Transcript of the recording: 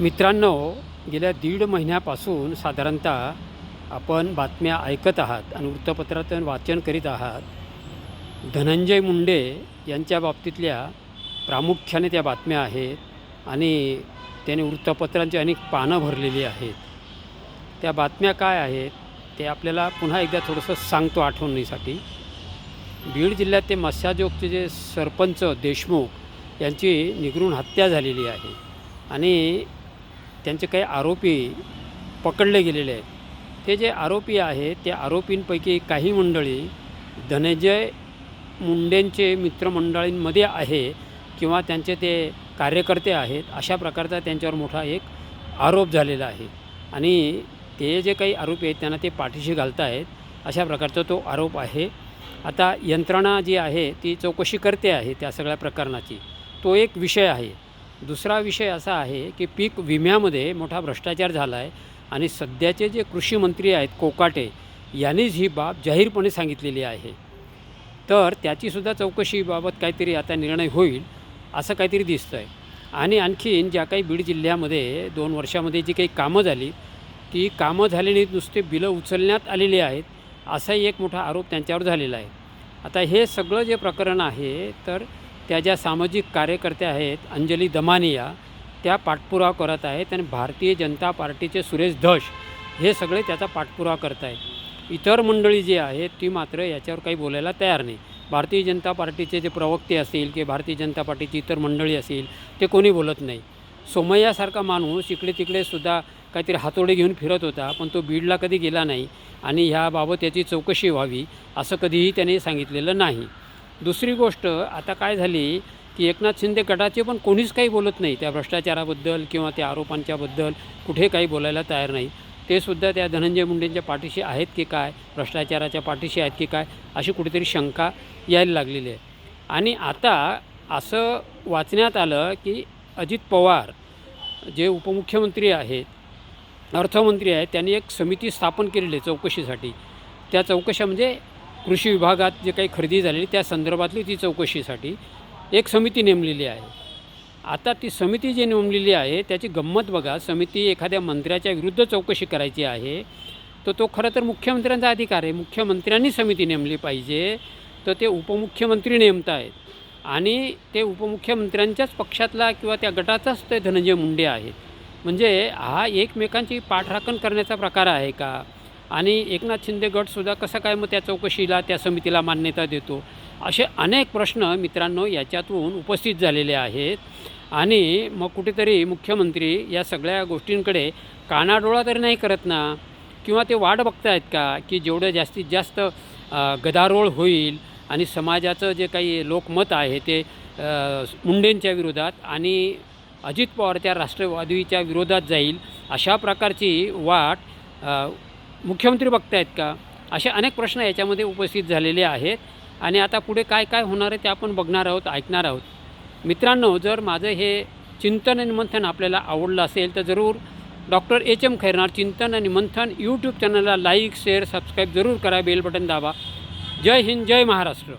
मित्रांनो गेल्या दीड महिन्यापासून साधारणतः आपण बातम्या ऐकत आहात आणि वृत्तपत्रातून वाचन करीत आहात. धनंजय मुंडे यांच्या बाबतीतल्या प्रामुख्याने त्या बातम्या आहेत आणि त्याने वृत्तपत्रांची अनेक पानं भरलेली आहेत. त्या बातम्या काय आहेत ते आपल्याला पुन्हा एकदा थोडंसं सांगतो आठवणीसाठी. बीड जिल्ह्यात ते मत्स्याजोगचे जे सरपंच देशमुख यांची निगरून हत्या झालेली आहे आणि त्यांचे काही आरोपी पकडले गेलेले आहेत. ते जे आरोपी आहेत त्या आरोपींपैकी काही मंडळी धनंजय मुंडेंचे मित्रमंडळींमध्ये आहे किंवा त्यांचे ते कार्यकर्ते आहेत अशा प्रकारचा त्यांच्यावर मोठा एक आरोप झालेला आहे. आणि ते जे काही आरोपी आहेत त्यांना ते पाठीशी घालतायत अशा प्रकारचा तो आरोप आहे. आता यंत्रणा जी आहे ती चौकशी करते आहे त्या सगळ्या प्रकरणाची. तो एक विषय आहे. दुसरा विषय असा आहे की पीक विम्यामध्ये मोठा भ्रष्टाचार झाला आहे आणि सध्याचे जे कृषी मंत्री आहेत कोकाटे यांनीच ही बाब जाहीरपणे सांगितलेली आहे. तर त्याचीसुद्धा चौकशीबाबत काहीतरी आता निर्णय होईल असं काहीतरी दिसतं आहे आणि आणखीन ज्या काही बीड जिल्ह्यामध्ये दोन वर्षामध्ये जी काही कामं झाली ती कामं झालेली नुसते बिलं उचलण्यात आलेली आहेत असाही एक मोठा आरोप त्यांच्यावर झालेला आहे. आता हे सगळं जे प्रकरण आहे तर त्या ज्या सामाजिक कार्यकर्त्या आहेत अंजली दमानिया त्या पाठपुरावा करत आहेत आणि भारतीय जनता पार्टीचे सुरेश धश हे सगळे त्याचा पाठपुरावा करत आहेत. इतर मंडळी जी आहेत ती मात्र याच्यावर काही बोलायला तयार नाही. भारतीय जनता पार्टीचे जे प्रवक्ते असतील किंवा भारतीय जनता पार्टीची इतर मंडळी असतील ते कोणी बोलत नाही. सोमय्यासारखा माणूस इकडे तिकडे सुद्धा काहीतरी हातोडे घेऊन फिरत होता पण तो बीडला कधी गेला नाही आणि ह्याबाबत याची चौकशी व्हावी असं कधीही त्याने सांगितलेलं नाही. दुसरी गोष्ट आता काय झाली की एकनाथ शिंदे गटाचे पण कोणीच काही बोलत नाही. त्या भ्रष्टाचाराबद्दल किंवा त्या आरोपांच्याबद्दल कुठे काही बोलायला तयार नाही. ते सुद्धा त्या धनंजय मुंडेंच्या पाठीशी आहेत की काय? भ्रष्टाचाराच्या पाठीशी आहेत की काय? अशी कुठेतरी शंका यायला लागलेली आहे. आणि आता असं वाचण्यात आलं की अजित पवार जे उपमुख्यमंत्री आहेत अर्थमंत्री आहेत त्यांनी एक समिती स्थापन केलेली आहे चौकशीसाठी. त्या चौकशा म्हणजे कृषी विभागात जे काही खरेदी झालेली त्या संदर्भातली ती चौकशीसाठी एक समिती नेमलेली आहे. आता ती समिती जी नेमलेली आहे त्याची गंमत बघा. समिती एखाद्या मंत्र्याच्या विरुद्ध चौकशी करायची आहे तर तो खरं तर मुख्यमंत्र्यांचा अधिकार आहे. मुख्यमंत्र्यांनी समिती नेमली पाहिजे तर ते उपमुख्यमंत्री नेमत आहेत आणि ते उपमुख्यमंत्र्यांच्याच पक्षातला किंवा त्या गटाचाच ते धनंजय मुंडे आहेत. म्हणजे हा एकमेकांची पाठराखण करण्याचा प्रकार आहे का? आणि एकनाथ शिंदे गटसुद्धा कसं काय मग त्या चौकशीला त्या समितीला मान्यता देतो? असे अनेक प्रश्न मित्रांनो याच्यातून उपस्थित झालेले आहेत. आणि मग कुठेतरी मुख्यमंत्री या सगळ्या गोष्टींकडे कानाडोळा तरी नाही करत ना? किंवा ते वाट बघतायत का? की जेवढं जास्तीत जास्त गदारोळ होईल आणि समाजाचं जे काही लोकमत आहे ते मुंडेंच्या विरोधात आणि अजित पवार त्या राष्ट्रवादीच्या विरोधात जाईल अशा प्रकारची वाट मुख्यमंत्री बघतायत का? असे अनेक प्रश्न याच्यामध्ये उपस्थित झालेले आहेत. आणि आता पुढे काय काय होणार आहे ते आपण बघणार आहोत ऐकणार आहोत. मित्रांनो जर माझं हे चिंतन आणि मंथन आपल्याला आवडलं असेल तर जरूर डॉक्टर एच एम खैरनार चिंतन आणि मंथन यूट्यूब चॅनलला लाईक शेअर सबस्क्राईब जरूर करा बेल बटन दाबा. जय हिंद जय महाराष्ट्र.